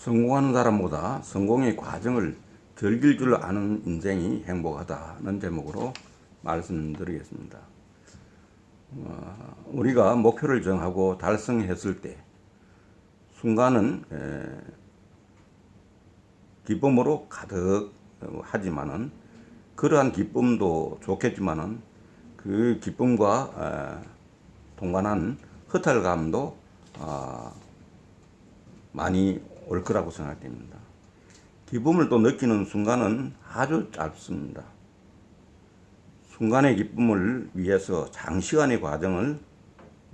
성공하는 사람보다 성공의 과정을 즐길 줄 아는 인생이 행복하다는 제목으로 말씀드리겠습니다. 어, 우리가 목표를 정하고 달성했을 때 순간은 에, 기쁨으로 가득하지만은 그러한 기쁨도 좋겠지만은 그 기쁨과 에, 동반한 허탈감도 아, 많이 올 거라고 생각됩니다. 기쁨을 또 느끼는 순간은 아주 짧습니다. 순간의 기쁨을 위해서 장시간의 과정을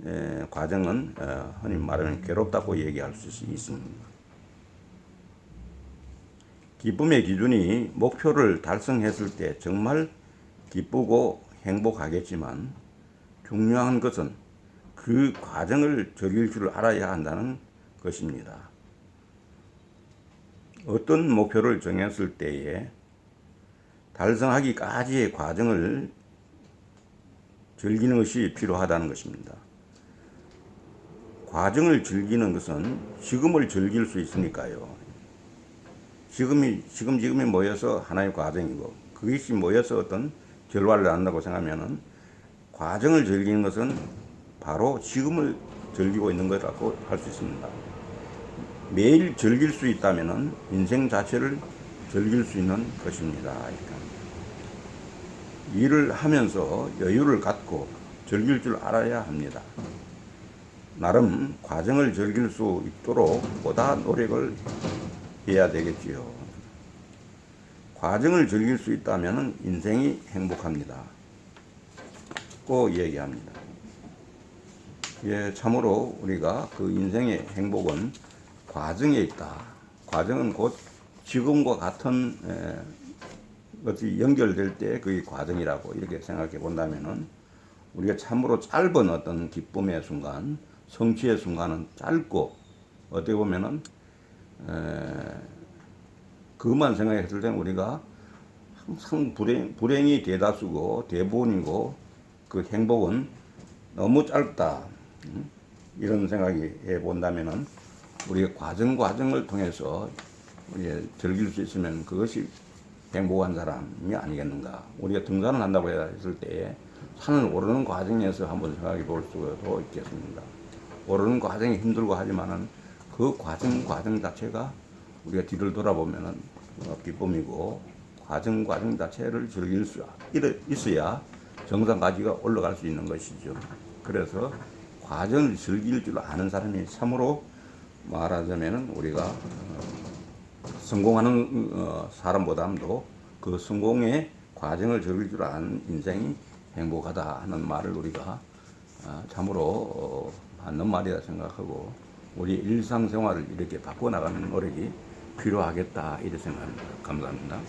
에, 과정은 에, 흔히 말하면 괴롭다고 얘기할 수 있습니다. 기쁨의 기준이 목표를 달성했을 때 정말 기쁘고 행복하겠지만 중요한 것은 그 과정을 즐길 줄 알아야 한다는 것입니다. 어떤 목표를 정했을 때에 달성하기까지의 과정을 즐기는 것이 필요하다는 것입니다. 과정을 즐기는 것은 지금을 즐길 수 있으니까요. 지금이 지금 지금이 모여서 하나의 과정이고 그것이 모여서 어떤 결과를 낳는다고 생각하면은 과정을 즐기는 것은 바로 지금을 즐기고 있는 거라고 할 수 있습니다. 매일 즐길 수 있다면은 인생 자체를 즐길 수 있는 것입니다. 합니다. 일을 하면서 여유를 갖고 즐길 줄 알아야 합니다. 나름 과정을 즐길 수 있도록 보다 노력을 해야 되겠지요. 과정을 즐길 수 있다면 인생이 행복합니다. 꼭 얘기합니다. 예, 참으로 우리가 그 인생의 행복은 과정에 있다. 과정은 곧 지금과 같은 에, 것이 연결될 때 그게 과정이라고 이렇게 생각해 본다면은 우리가 참으로 짧은 어떤 기쁨의 순간, 성취의 순간은 짧고 어떻게 보면은 에, 그것만 생각했을 때는 우리가 항상 불행, 불행이 대다수고 대부분이고 그 행복은 너무 짧다. 음? 이런 생각이 해 본다면은 우리가 과정 과정을 통해서 우리가 즐길 수 있으면 그것이 행복한 사람이 아니겠는가. 우리가 등산을 한다고 했을 때에 산을 오르는 과정에서 한번 생각해 볼 수도 있겠습니다. 오르는 과정이 힘들고 하지만은 그 과정 과정 자체가 우리가 뒤를 돌아보면은 어, 기쁨이고 과정 과정 자체를 즐길 수 있어야 정상까지가 올라갈 수 있는 것이죠. 그래서 과정을 즐길 줄 아는 사람이 참으로 말하자면은 우리가 어, 성공하는 어, 사람보다도 그 성공의 과정을 즐길 줄 아는 인생이 행복하다 하는 말을 우리가 어, 참으로 어, 맞는 말이라 생각하고 우리 일상생활을 이렇게 바꿔나가는 노력이 필요하겠다 이렇게 생각합니다. 감사합니다.